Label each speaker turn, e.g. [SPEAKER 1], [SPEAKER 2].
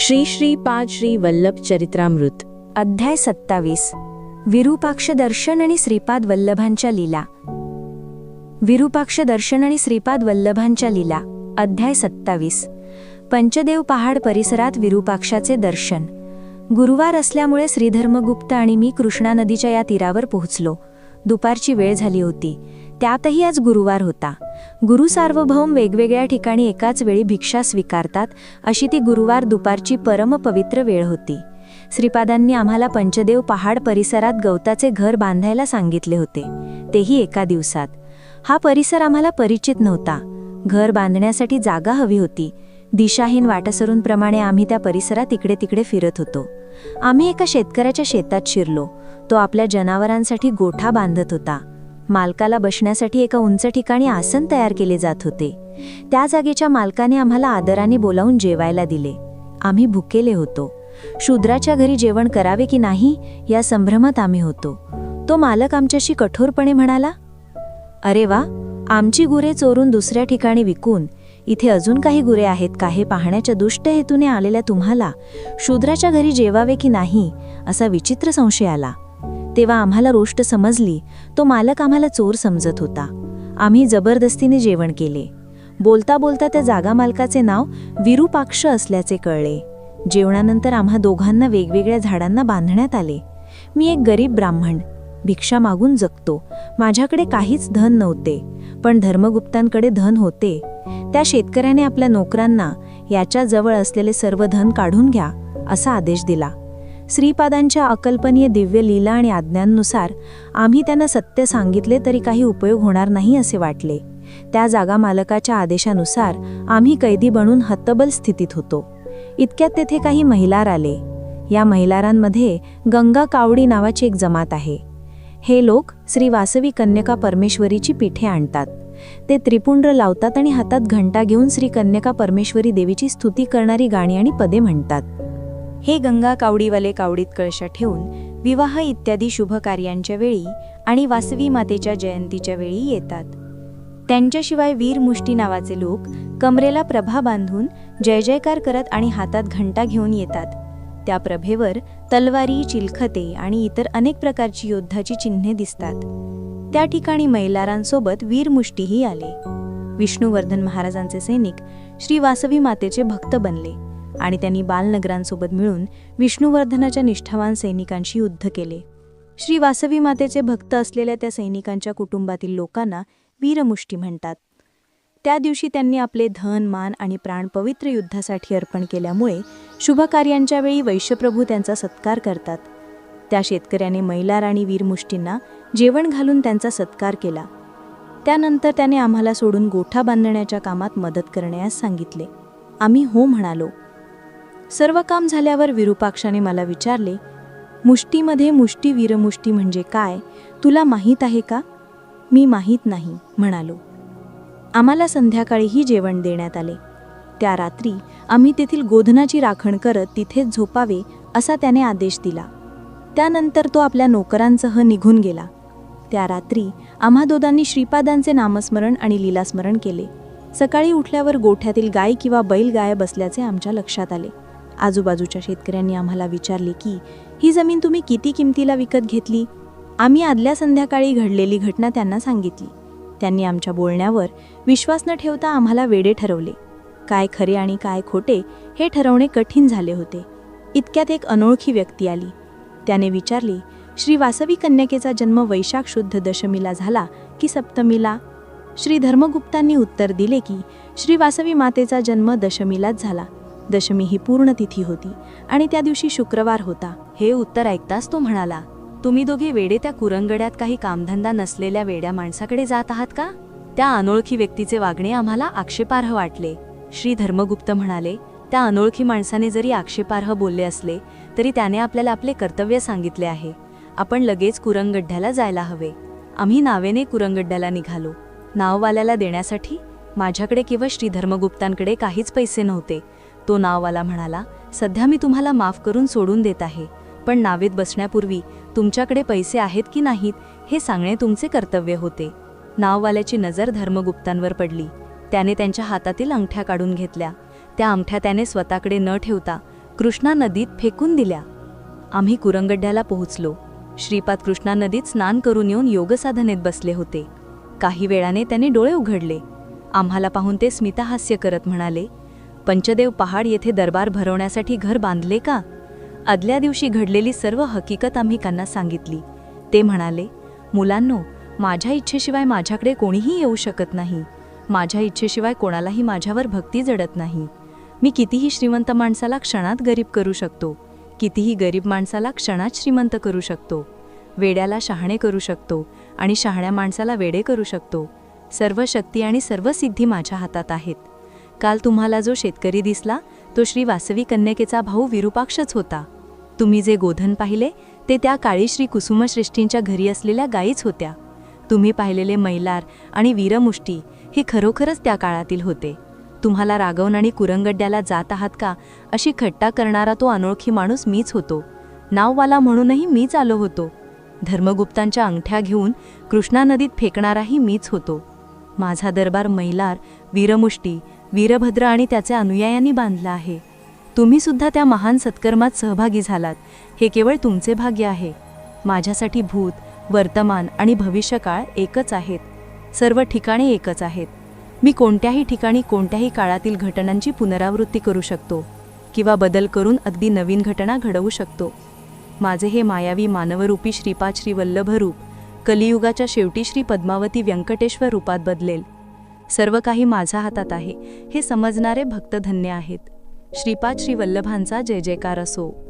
[SPEAKER 1] श्री श्री पाद श्री वल्लभ चरित्रामृत
[SPEAKER 2] अध्याय सत्तावीस. विरूपाक्ष दर्शन आणि श्रीपाद वल्लभांच्या लीला. विरूपाक्ष दर्शन आणि श्रीपाद वल्लभांच्या लीला अध्याय सत्तावीस. पंचदेव पहाड परिसरात विरूपाक्षाचे दर्शन. गुरुवार असल्यामुळे श्रीधर्मगुप्त आणि मी कृष्णा नदीच्या या तीरावर पोहोचलो. दुपारची वेळ झाली होती. त्यातही आज गुरुवार होता. गुरु सार्वभौम वेगवेगळ्या ठिकाणी एकाच वेळी भिक्षा स्वीकारतात अशी ती गुरुवार दुपारची परमपवित्र वेळ होती. श्रीपादांनी आम्हाला पंचदेव पहाड परिसरात गवताचे घर बांधायला सांगितले होते. तेही एका दिवसात. हा परिसर आम्हाला परिचित नव्हता. घर बांधण्यासाठी जागा हवी होती. दिशाहीन वाटसरूंप्रमाणे आम्ही त्या परिसरात इकडे तिकडे फिरत होतो. आम्ही एका शेतकऱ्याच्या शेतात शिरलो. तो आपल्या जनावरांसाठी गोठा बांधत होता. मालकाला बसण्यासाठी एका उंच ठिकाणी आसन तयार केले जात होते. त्या जागेच्या मालकाने आम्हाला आदराने बोलावून जेवायला दिले. आम्ही भुकेले होतो. शूद्राच्या घरी जेवण करावे की नाही या संभ्रमात आम्ही होतो. तो मालक आमच्याशी कठोरपणे म्हणाला अरे वा आमची गुरे चोरून दुसऱ्या ठिकाणी विकून इथे अजून काही गुरे आहेत का हे पाहण्याच्या दुष्ट हेतूने आलेल्या तुम्हाला शूद्राच्या घरी जेवावे की नाही असा विचित्र संशय आला. तेव्हा आम्हाला रोष्ट समजली. तो मालक आम्हाला चोर समजत होता. आम्ही जबरदस्तीने जेवण केले. बोलता बोलता त्या जागा मालकाचे नाव विरूपाक्ष असल्याचे कळले. जेवणानंतर आम्हा दोघांना वेगवेगळ्या झाडांना बांधण्यात आले. मी एक गरीब ब्राह्मण. भिक्षा मागून जगतो. माझ्याकडे काहीच धन नव्हते. पण धर्मगुप्तांकडे धन होते. त्या शेतकऱ्याने आपल्या नोकरांना याच्याजवळ असलेले सर्व धन काढून घ्या असा आदेश दिला. श्रीपादांच्या अकल्पनीय दिव्य लीला आणि आज्ञांनुसार आम्ही त्यांना सत्य सांगितले तरी काही उपयोग होणार नाही असे वाटले. त्या जागा मालकाच्या आदेशानुसार आम्ही कैदी बनून हतबल स्थितीत होतो. इतक्यात तेथे काही महिलार आले. या महिलारांमध्ये गंगा कावडी नावाची एक जमात आहे. हे लोक श्री वासवी कन्यका परमेश्वरीची पीठे आणतात. ते त्रिपुंड्र लावतात आणि हातात घंटा घेऊन श्री कन्यका परमेश्वरी देवीची स्तुती करणारी गाणी आणि पदे म्हणतात. हे गंगा कावडीवाले कावडीत कळशा ठेवून विवाह इत्यादी शुभ कार्यांच्या वेळी आणि वासवी मातेच्या जयंतीच्या वेळी येतात. त्यांच्याशिवाय वीर मुष्टी नावाचे लोक कमरेला प्रभा बांधून जय जयकार करत आणि हातात घंटा घेऊन येतात. त्या प्रभेवर तलवारी चिलखते आणि इतर अनेक प्रकारची योद्धाची चिन्हे दिसतात. त्या ठिकाणी मैलारांसोबत वीरमुष्टीही आले. विष्णुवर्धन महाराजांचे सैनिक श्री वासवी मातेचे भक्त बनले. आणि त्यांनी बालनगरांसोबत मिळून विष्णुवर्धनाच्या निष्ठावान सैनिकांशी युद्ध केले. श्री वासवी मातेचे भक्त असलेल्या त्या सैनिकांच्या कुटुंबातील लोकांना वीरमुष्टी म्हणतात. त्या दिवशी त्यांनी आपले धन मान आणि प्राण पवित्र युद्धासाठी अर्पण केल्यामुळे शुभकार्यांच्या वेळी वैश्यप्रभू त्यांचा सत्कार करतात. त्या शेतकऱ्याने मैलार आणि वीरमुष्टींना जेवण घालून त्यांचा सत्कार केला. त्यानंतर त्याने आम्हाला सोडून गोठा बांधण्याच्या कामात मदत करण्यास सांगितले. आम्ही हो म्हणालो सर्व काम झाल्यावर विरूपाक्षाने मला विचारले मुष्टीमध्ये मुष्टी वीरमुष्टी म्हणजे काय? तुला माहीत आहे का? मी माहीत नाही म्हणालो. आम्हाला संध्याकाळीही जेवण देण्यात आले. त्या रात्री आम्ही तेथील गोधनाची राखण करत तिथेच झोपावे असा त्याने आदेश दिला. त्यानंतर तो आपल्या नोकरांसह निघून गेला. त्या रात्री आम्हा दोघांनी श्रीपादांचे नामस्मरण आणि लीलास्मरण केले. सकाळी उठल्यावर गोठ्यातील गाय किंवा बैल गाय बसल्याचे आमच्या लक्षात आले. आजूबाजूच्या शेतकऱ्यांनी आम्हाला विचारले की ही जमीन तुम्ही किती किमतीला विकत घेतली? आम्ही आदल्या संध्याकाळी घडलेली घटना त्यांना सांगितली. त्यांनी आमच्या बोलण्यावर विश्वास न ठेवता आम्हाला वेडे ठरवले. काय खरे आणि काय खोटे हे ठरवणे कठीण झाले होते. इतक्यात एक अनोळखी व्यक्ती आली. त्याने विचारले श्री वासवी कन्यकेचा जन्म वैशाख शुद्ध दशमीला झाला की सप्तमीला? श्री धर्मगुप्तांनी उत्तर दिले की श्री वासवी मातेचा जन्म दशमीलाच झाला. दशमी ही पूर्ण तिथी होती आणि त्या दिवशी शुक्रवार होता. हे उत्तर ऐकताच तो म्हणाला तुम्ही दोघे वेडे त्या कुरंगड्यात काही कामधंदा नसलेल्या वेड्या माणसाकडे जात आहात का? त्या अनोळखी व्यक्तीचे वागणे आम्हाला आक्षेपार्ह वाटले. श्री धर्मगुप्त म्हणाले त्या अनोळखी माणसाने जरी आक्षेपार्ह बोलले असले तरी त्याने आपल्याला आपले कर्तव्य सांगितले आहे. आपण लगेच कुरंगड्ड्याला जायला हवे. आम्ही नावेने कुरंगड्ड्याला निघालो. नाववाल्याला देण्यासाठी माझ्याकडे किंवा श्री धर्मगुप्तांकडे काहीच पैसे नव्हते. तो नाववाला म्हणाला सध्या मी तुम्हाला माफ करून सोडून देत आहे पण नावेत बसण्यापूर्वी तुमच्याकडे पैसे आहेत की नाहीत हे सांगणे तुमचे कर्तव्य होते. नाववाल्याची नजर धर्मगुप्तांवर पडली. त्याने त्यांच्या हातातील अंगठ्या काढून घेतल्या. त्या अंगठ्या त्याने स्वतःकडे न ठेवता कृष्णा नदीत फेकून दिल्या. आम्ही कुरंगड्ड्याला पोहोचलो. श्रीपाद कृष्णा नदीत स्नान करून येऊन योगसाधनेत बसले होते. काही वेळाने त्याने डोळे उघडले. आम्हाला पाहून ते स्मितहास्य करत म्हणाले पंचदेव पहाड येथे दरबार भरवण्यासाठी घर बांधले का? आदल्या दिवशी घडलेली सर्व हकीकत आम्ही त्यांना सांगितली. ते म्हणाले मुलांनो माझ्या इच्छेशिवाय माझ्याकडे कोणीही येऊ शकत नाही. माझ्या इच्छेशिवाय कोणालाही माझ्यावर भक्ती जडत नाही. मी कितीही श्रीमंत माणसाला क्षणात गरीब करू शकतो. कितीही गरीब माणसाला क्षणात श्रीमंत करू शकतो. वेड्याला शहाणे करू शकतो आणि शहाण्या माणसाला वेडे करू शकतो. सर्व शक्ती आणि सर्व सिद्धी माझ्या हातात आहेत. काल तुम्हाला जो शेतकरी दिसला तो श्री वासवी कन्यकेचा भाऊ विरूपाक्षच होता. तुम्ही जे गोधन पाहिले ते त्या काळी श्री कुसुमश्रेष्ठींच्या घरी असलेल्या गायीच होत्या. तुम्ही पाहिलेले मैलार आणि वीरमुष्टी हे खरोखरच त्या काळातील होते. तुम्हाला रागवण आणि कुरंगड्ड्याला जात आहात का अशी खट्टा करणारा तो अनोळखी माणूस मीच होतो. नाववाला म्हणूनही मीच आलो होतो. धर्मगुप्तांच्या अंगठ्या घेऊन कृष्णा नदीत फेकणाराही मीच होतो. माझा दरबार मैलार वीरमुष्टी वीरभद्र आणि त्याचे अनुयायांनी बांधला आहे. तुम्ही सुद्धा त्या महान सत्कर्मात सहभागी झालात. हे केवळ तुमचे भाग्य आहे. माझ्यासाठी भूत वर्तमान आणि भविष्यकाळ एकच आहेत. सर्व ठिकाणे एकच आहेत. मी कोणत्याही ठिकाणी कोणत्याही काळातील घटनांची पुनरावृत्ती करू शकतो किंवा बदल करून अगदी नवीन घटना घडवू शकतो. माझे हे मायावी मानवरूपी श्रीपाद श्री वल्लभरूप कलियुगाच्या शेवटी श्री पद्मावती व्यंकटेश्वर रूपात बदलेल. सर्व काही माझ्या हातात आहे हे समजणारे भक्त धन्य आहेत. श्रीपाद श्री वल्लभांचा जय जयकार असो.